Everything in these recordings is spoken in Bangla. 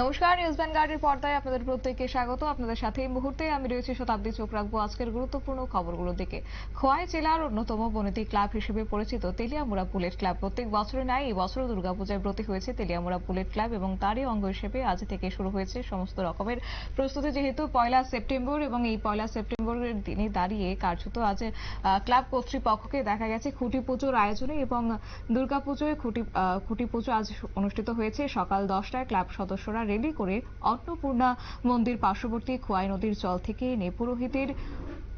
নমস্কার, নিউজ ভ্যানগার্ডের পর্দায় আপনাদের প্রত্যেককে স্বাগত। আপনাদের সাথে এই মুহূর্তে আমি রয়েছি শতাব্দী চোখ রাখব আজকের গুরুত্বপূর্ণ খবরগুলোর দিকে। খোয়াই জেলার অন্যতম বনেদি ক্লাব হিসেবে পরিচিত তেলিয়ামুড়া বুলেট ক্লাব। প্রত্যেক বছরের ন্যায় এই বছরও দুর্গাপূজায় ব্রতী হয়েছে তেলিয়ামুড়া বুলেট ক্লাব এবং তারই অঙ্গ হিসেবে আজ থেকে শুরু হয়েছে সমস্ত রকমের প্রস্তুতি। যেহেতু পয়লা সেপ্টেম্বর এবং এই পয়লা সেপ্টেম্বরের দিনে দাঁড়িয়ে কার্যত আজ ক্লাব কর্তৃপক্ষকে দেখা গেছে খুঁটি পুজোর আয়োজনে এবং দুর্গাপুজোয় খুঁটি খুঁটি পুজো আজ অনুষ্ঠিত হয়েছে সকাল দশটায়। ক্লাব সদস্যরা রেলি করে অন্নপূর্ণা মন্দির পার্শ্ববর্তী খোয়াই নদীর জল থেকে এনে পুরোহিতের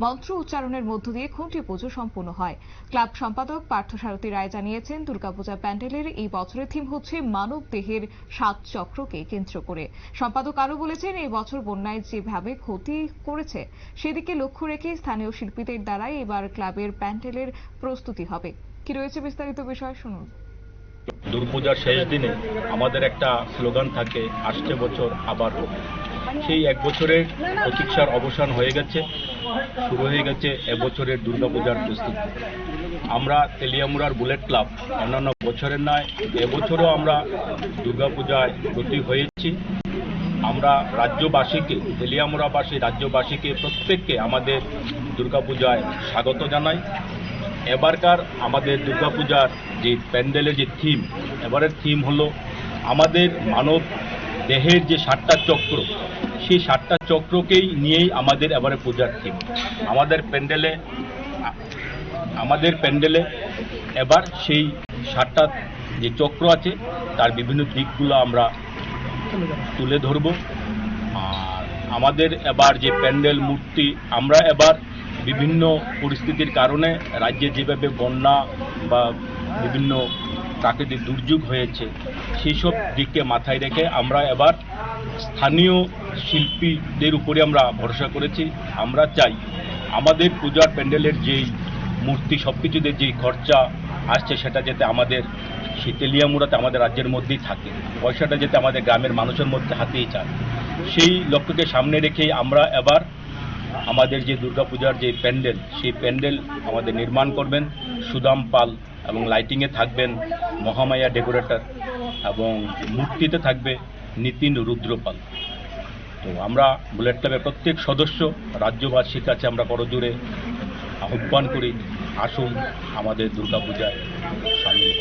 মন্ত্র উচ্চারণের মধ্য দিয়ে খুঁটি পুজো সম্পূর্ণ হয়। ক্লাব সম্পাদক পার্থসারথী রায় জানিয়েছেন, দুর্গাপূজা প্যান্ডেলের এই বছরের থিম হচ্ছে মানব দেহের সাত চক্রকে কেন্দ্র করে। সম্পাদক আরও বলেছেন, এই বছর বন্যায় যেভাবে ক্ষতি করেছে, সেদিকে লক্ষ্য রেখে স্থানীয় শিল্পীদের দ্বারাই এবার ক্লাবের প্যান্ডেলের প্রস্তুতি হবে। কি রয়েছে বিস্তারিত বিষয় শুনুন। দুর্গাপূজার শেষ দিনে আমাদের একটা স্লোগান থাকে, আসছে বছর, আবার সেই এক বছরের প্রতীক্ষার অবসান হয়ে গেছে, শুরু হয়ে গেছে এবছরের দুর্গাপূজার প্রস্তুতি। আমরা তেলিয়ামুড়ার বুলেট ক্লাব, অন্যান্য বছরের নয়, এবছরও আমরা দুর্গাপূজায় ব্রতী হয়েছি। আমরা রাজ্যবাসীকে, তেলিয়ামুড়াবাসী রাজ্যবাসীকে প্রত্যেককে আমাদের দুর্গাপূজায় স্বাগত জানাই। এবারকার আমাদের দুর্গাপূজার যে প্যান্ডেলের যে থিম এবারের থিম হলো আমাদের মানব দেহের যে সাতটা চক্র, সেই সাতটা চক্রকেই নিয়েই আমাদের এবারে পূজার থিম আমাদের প্যান্ডেলে আমাদের প্যান্ডেলে এবার সেই সাতটা যে চক্র আছে, তার বিভিন্ন দিকগুলো আমরা তুলে ধরব। আর আমাদের এবার যে প্যান্ডেল মূর্তি, আমরা এবার বিভিন্ন পরিস্থিতির কারণে রাজ্যে যেভাবে বন্যা বা বিভিন্ন প্রাকৃতিক দুর্যোগ হয়েছে সেই সব দিককে মাথায় রেখে আমরা এবার স্থানীয় শিল্পীদের উপরে আমরা ভরসা করেছি। আমরা চাই আমাদের পূজার প্যান্ডেলের যেই মূর্তি সব কিছুতে যেই খরচা আসছে, সেটা যাতে আমাদের শীতেলিয়ামুড়াতে আমাদের রাজ্যের মধ্যেই থাকে, পয়সাটা যাতে আমাদের গ্রামের মানুষের মধ্যে হাতেই চায় সেই লক্ষ্যকে সামনে রেখেই আমরা এবার আমাদের যে দুর্গাপূজার যে প্যান্ডেল, সেই প্যান্ডেল আমাদের নির্মাণ করবেন সুদাম পাল এবং লাইটিংয়ে থাকবেন মহামায়া ডেকোরেটর এবং মূর্তিতে থাকবে নিতিন রুদ্রপাল তো আমরা বুলেট ক্লাবের প্রত্যেক সদস্য, রাজ্যবাসীর কাছে আমরা করজোরে আহ্বান করি, আসুন আমাদের দুর্গাপূজায় সামিল।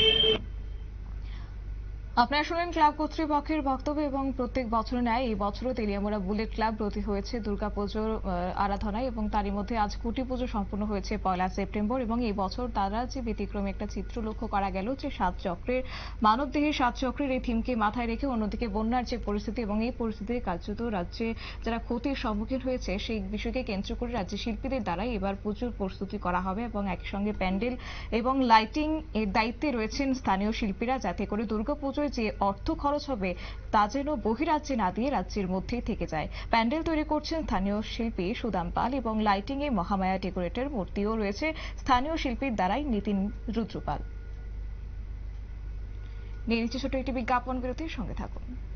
আপনারা শুনেন ক্লাব কর্তৃপক্ষের বক্তব্য এবং প্রত্যেক বছর ন্যায় এই বছরও তেলিয়ামুড়া বুলেট ক্লাব ব্রতী হয়েছে দুর্গাপুজোর আরাধনায় এবং তারই মধ্যে আজ কুটি পুজো সম্পূর্ণ হয়েছে পয়লা সেপ্টেম্বর এবং এই বছর তারা যে ব্যতিক্রমে একটা চিত্র লক্ষ্য করা গেল যে সাত চক্রের মানব দেহের সাত চক্রের এই থিমকে মাথায় রেখে অন্যদিকে বন্যার যে পরিস্থিতি এবং এই পরিস্থিতির কার্যত রাজ্যে যারা ক্ষতির সম্মুখীন হয়েছে সেই বিষয়কে কেন্দ্র করে রাজ্যের শিল্পীদের দ্বারাই এবার প্রচুর প্রস্তুতি করা হবে এবং একই সঙ্গে প্যান্ডেল এবং লাইটিং এর দায়িত্বে রয়েছেন স্থানীয় শিল্পীরা যাতে করে দুর্গাপুজোয় যে অর্থ খরচ হবে তা যেন বহিরাজ্যে না দিয়ে রাজ্যের মধ্যেই থেকে যায়। প্যান্ডেল তৈরি করছেন স্থানীয় শিল্পী সুদাম পাল এবং লাইটিং এ মহামায়া ডেকোরেটর মূর্তিও রয়েছে। স্থানীয় শিল্পীর দ্বারাই নিতিন রুদ্রপাল। নিয়ে নিচ্ছে ছোট একটি বিজ্ঞাপন বিরতির সঙ্গে থাকুন।